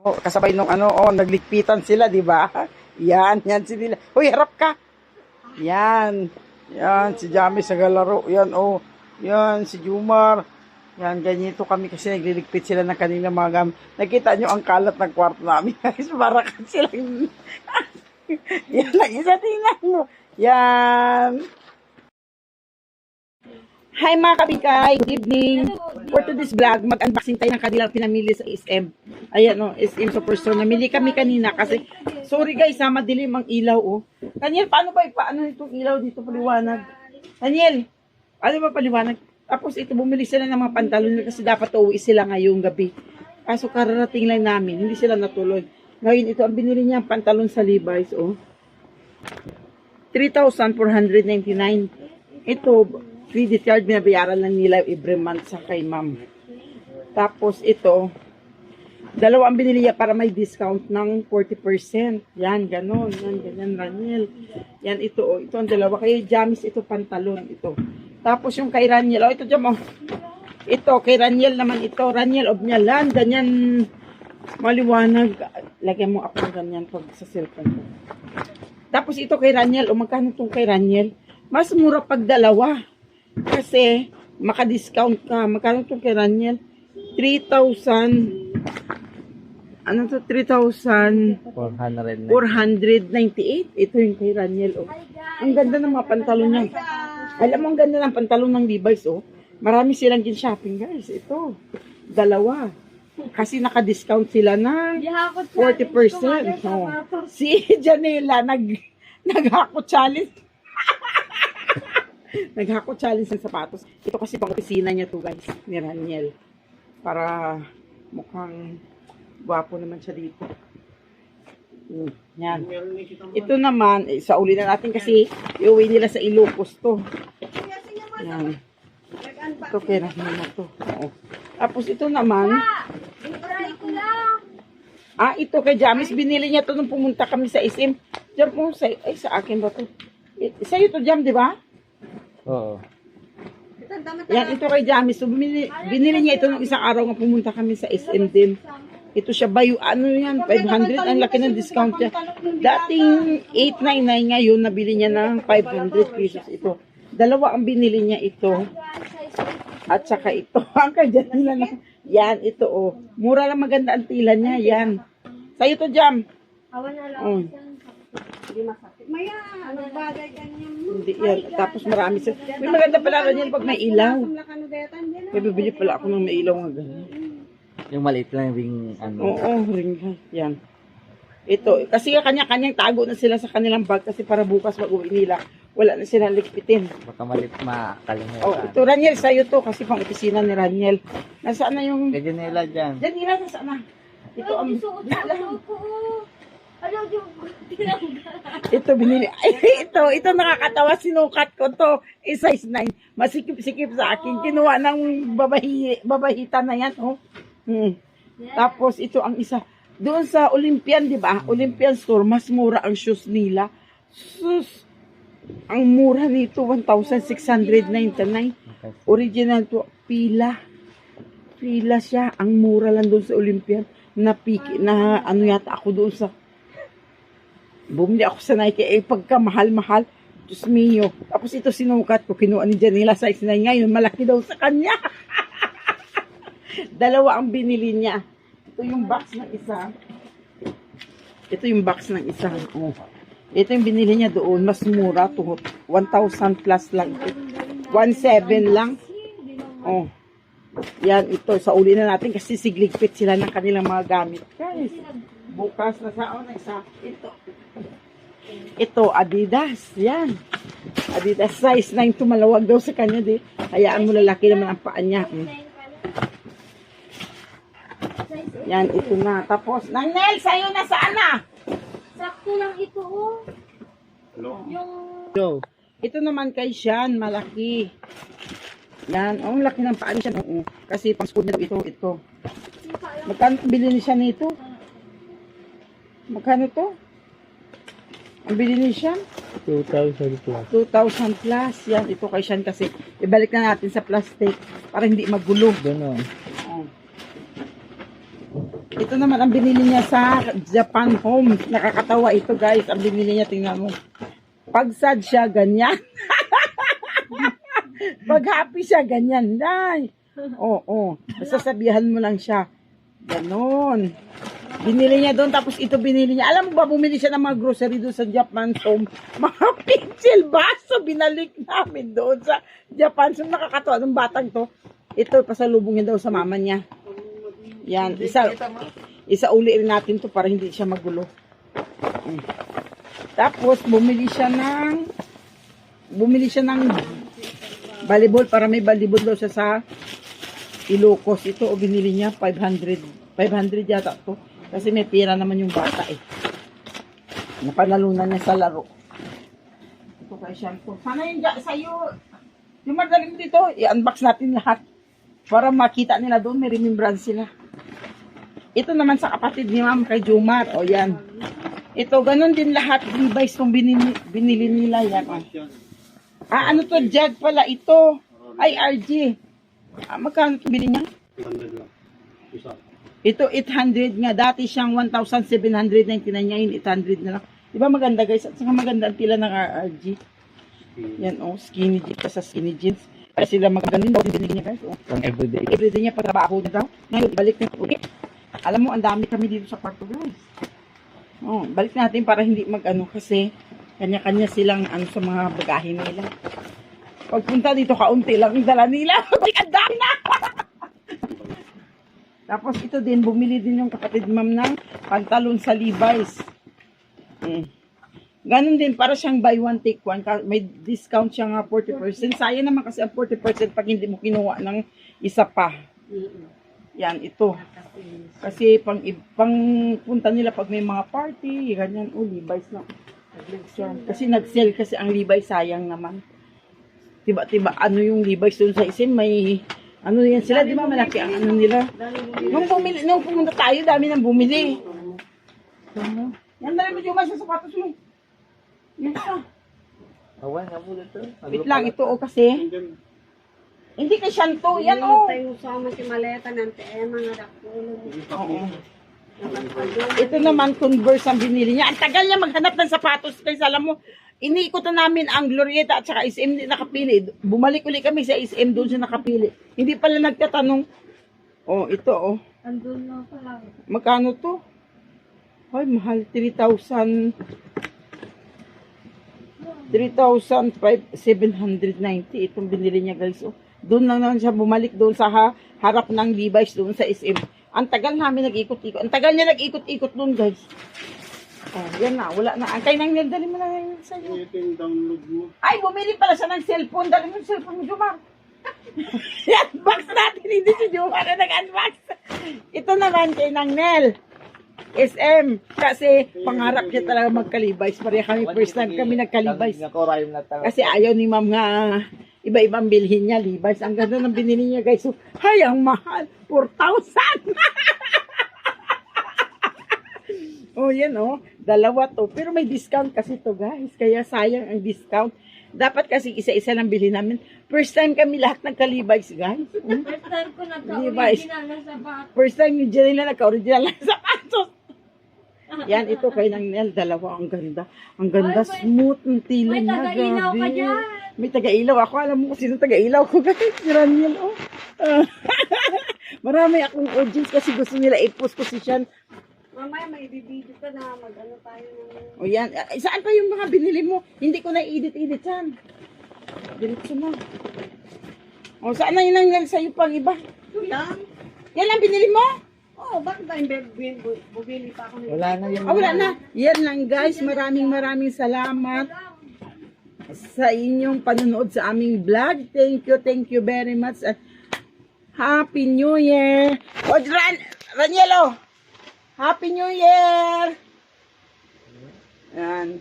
Kasabay nung ano, oh, naglikpitan sila, di ba? Yan, yan si nila. Hoy, harap ka. Yan. Yan, si Jami sa galaro. Yan, oh. Yan, si Jumar. Yan, ganito kami kasi nagliligpit sila ng kanila mga gamit. Nakita nyo ang kalat ng kwarto namin. Guys, para ka silang... yan lang, isa tingnan mo. Yan. Hi mga kabikay, good evening. For today's vlog, mag-unboxing tayo ng kanilang pinamili sa SM. Ayan o, SM Superstore. Namili kami kanina kasi, sorry guys ha, madilim ang ilaw o. Daniel, paano ba, paano itong ilaw dito paliwanag? Daniel, ano ba paliwanag? Tapos ito, bumili sila ng mga pantalon kasi dapat uuwi sila ngayong gabi. Kaso kararating lang namin, hindi sila natuloy. Ngayon, ito ang binili niya pantalon sa Levi's, oh. 3,499. Ito, credit card binabayaran lang nila every month sa kay ma'am. Tapos ito, dalawa ang binili niya para may discount ng 40%. Yan, ganon. Yan, ganyan, Raniel. Yan, ito, oh. Ito ang dalawa. Kay Jamis, ito, pantalon, ito. Tapos yung kay Raniel, oh, ito, Jam, oh. Ito, kay Raniel naman ito. Raniel, obnyalan, ganyan, maliwanag. Lagyan mo ako ganyan pag sa cellphone. Tapos ito kay Raniel, o magkano itong kay Raniel? Mas mura pag dalawa. Kasi, maka-discount ka. Magkano itong kay Raniel? 3,000, ano to? 3,498. 400 Ito yung kay Raniel, oh. Ang ganda ng mga pantalon niya. Alam mo, ang ganda ng pantalon ng Levi's, oh. Marami silang gin-shopping, guys. Ito. Dalawa. Kasi naka-discount sila ng 40%. Oh. Si Janela nag naghako challenge. naghako challenge ng sapatos. Ito kasi pang opisina niya to guys, ni Raniel. Para mukhang gwapo naman siya dito. Mm, Yan. Ito naman, eh, sa uli na natin kasi iuwi nila sa Ilocos to. Yan. Ito kaya na to. Oo. Tapos ito naman, Ah, ito kay Jamis, binili niya to nung pumunta kami sa SM. Jam po, sa, ay sa akin ba to? I- Sa'yo to Jam, di ba? Oo. Yan, ito kay Jamis. So, binili, binili niya ito nung isang araw nga pumunta kami sa SM din. Ito siya bayo, ano yan, 500, ang laki ng discount niya. Dating 899 ngayon, nabili niya ng 500 pesos ito. Dalawa ang binili niya ito. At saka ito, ang kay Janila na, yan, ito oh. Mura lang maganda ang tila niya, yan. Sa'yo to Jam. Awan na lang. Oh. Maya, nagbagay ka niya. Hindi yan. Tapos marami sa... May maganda pala rin yan pag may ilaw. May bibili pala ako ng may ilaw nga ganun. Yung maliit lang yung ano. Oo, ring Yan. Ito, kasi kanya-kanyang tago na sila sa kanilang bag kasi para bukas mag-uwi nila. Wala na silang likpitin. Baka malit makalimutan. Oh, ito Raniel, sa'yo to kasi pang opisina ni Raniel. Nasaan na yung... Kaya nila dyan. Diyan nila, nasaan na? Ito ang... Suot Dito sa lang. suot ko. Ayaw yung tinanggal. Ito binili. Ay, ito, ito nakakatawa. Sinukat ko to. Eh, size 9. Masikip-sikip sa akin. Kinuha ng babahi, babahita na yan. Oh. Hmm. Tapos ito ang isa. Doon sa Olympian, di ba? Olympian store, mas mura ang shoes nila. Sus! Ang mura nito, 1,699. Original to, pila. Pila siya. Ang mura lang doon sa Olympian. Napiki, na ano yata ako doon sa bumili ako sa Nike, eh pagka mahal-mahal, Diyos mio. Tapos ito sinukat ko, kinuha ni Janela size 9 ngayon, malaki daw sa kanya. Dalawa ang binili niya. Ito yung box ng isa. Ito yung box ng isa. Oh. Ito yung binili niya doon, mas mura to. 1,000 plus lang. 1,700 lang. Oh. Yan, ito. Sa uli na natin kasi sigligpit sila ng kanilang mga gamit. Guys, bukas na sa na isa. Ito. Ito, Adidas. Yan. Adidas size 9 to malawag daw sa kanya. Di. Hayaan mo lalaki naman ang paa niya. Mm. Yan, ito na. Tapos, Nang Nel, sa'yo na saan na? Sakto lang ito oh. Yung Go. Ito naman kay Sean, malaki. Yan, oh, ang laki ng paa ni Sean. Oo, kasi pang school na ito, ito. Magkano bili ni Sean nito? Magkano to? Ang bili ni Sean? 2,000 plus. 2,000 plus. Yan, ito kay Sean kasi ibalik na natin sa plastic para hindi magulo. Ganon. Oh. Ito naman ang binili niya sa Japan Home. Nakakatawa ito guys. Ang binili niya, tingnan mo. Pag sad siya, ganyan. Pag happy siya, ganyan. Day. Oo, oo. Basta sabihan mo lang siya. Ganon. Binili niya doon, tapos ito binili niya. Alam mo ba, bumili siya ng mga grocery doon sa Japan Home. Mga pencil baso, binalik namin doon sa Japan Home. Nakakatawa ng batang to. Ito, pasalubungin daw sa mama niya. Yan, isa, isa uli rin natin to para hindi siya magulo. Mm. Tapos, bumili siya ng, bumili siya ng volleyball para may volleyball daw siya sa Ilocos. Ito, o binili niya, 500, 500 yata to. Kasi may pera naman yung bata eh. Napanalunan niya sa laro. Ito kay shampoo. Sana yung sa'yo. Yung madaling dito, i-unbox natin lahat. Para makita nila doon, may remembrance sila. Ito naman sa kapatid ni ma'am kay Jumar. O yan. Ito, ganun din lahat. Levi's kung binili, binili nila yan. Ah, ano to? Jag pala ito. Ay, RG. Ah, magkano ito bili niya? Ito 800 nga. Dati siyang 1,799 ngayon 800 na lang. Di ba maganda guys? At saka maganda ang tila ng RRG. Yan oh, skinny jeans. Sa skinny jeans. Kaya sila maganda din daw. Binigyan niya guys. Oh. Pang everyday. Everyday niya patrabaho na daw. Ngayon, balik na ulit. Alam mo, ang dami kami dito sa kwarto guys. Oh, balik natin para hindi mag-ano kasi kanya-kanya silang ano sa mga bagahe nila. Pagpunta dito, kaunti lang yung dala nila. ang na! Tapos ito din, bumili din yung kapatid ma'am ng pantalon sa Levi's. Mm. Ganon din, para siyang buy one, take one. May discount siya nga 40%. Sayang naman kasi ang 40% pag hindi mo kinuha ng isa pa. Yan, ito. Kasi pang, pang punta nila pag may mga party, ganyan, oh, Levi's na. Kasi nag-sell kasi ang Levi's sayang naman. Tiba-tiba, ano yung Levi's doon sa isim, may, ano yan sila, di ba malaki ang ano nila. Nung bumili, nung pumunta tayo, dami nang bumili. Ano? Yan dali mo yung sa sapatos mo. Yan ka. Awan, nga po dito. Wait lang, ito o kasi. Hindi kay Shanto, yan o. tayo sama si Maleta ng TM, mga dakulo. Oo. Ito naman, Converse ang binili niya. Ang tagal niya maghanap ng sapatos. Kaya alam mo, iniikot na namin ang Glorieta at saka SM hindi nakapili. Bumalik uli kami sa SM, doon siya nakapili. Hindi pala nagtatanong. Oh, ito oh. Andun na pala. Magkano to? Ay, mahal. 3,000. 3,790. Itong binili niya, guys. Oh. Doon lang naman siya bumalik doon sa ha, harap ng Levi's doon sa SM. Ang tagal namin nag-ikot-ikot. Ang tagal niya nag-ikot-ikot doon, guys. Oh, yan na. Wala na. Antay nang nil. Dali mo na yan sa'yo. Ito yung download mo. Ay, bumili pala siya ng cellphone. Dali mo yung cellphone mo, Jumar. I-unbox natin. Hindi si Jumar na nag-unbox. Ito naman kay Nang Nel. SM. Kasi pangarap niya talaga magkalibays. Pareha kami first time kami nagkalibays. Kasi ayaw ni ma'am nga iba-ibang bilhin niya, Levi's. Ang ganda ng binili niya, guys. So, ay, ang mahal. 4,000! oh, yan, oh. Dalawa to. Pero may discount kasi to, guys. Kaya sayang ang discount. Dapat kasi isa-isa lang bilhin namin. First time kami lahat nagka-Levi's, guys. Hmm? First time ko nagka-original na sapat. First time ni Janela nagka-original lang sa patos. Yan, ito kay Nang Nel. Dalawa, ang ganda. Ang ganda, Ay, may- smooth ng tilo may niya. taga-ilaw ka dyan. May taga-ilaw ako. Alam mo kung sino taga-ilaw ko, guys. Si Raniel, oh. Marami akong audience kasi gusto nila i-post position. Mamaya may bibidyo ka na mag-ano tayo ng... O yan. Ah, Saan pa yung mga binili mo? Hindi ko na edit-edit yan. Diretso na. O, saan na yun ang Nel sa'yo pang iba? Ito lang. Yan lang binili mo? Oo, oh, bakit ba yung bib- bu- bubili pa ako ng... Wala na yung Ah, wala na. Yan lang guys. Maraming maraming salamat sa inyong panonood sa aming vlog. Thank you, thank you very much. At Happy New Year! O, Ran Ranielo! Happy New Year! Yan.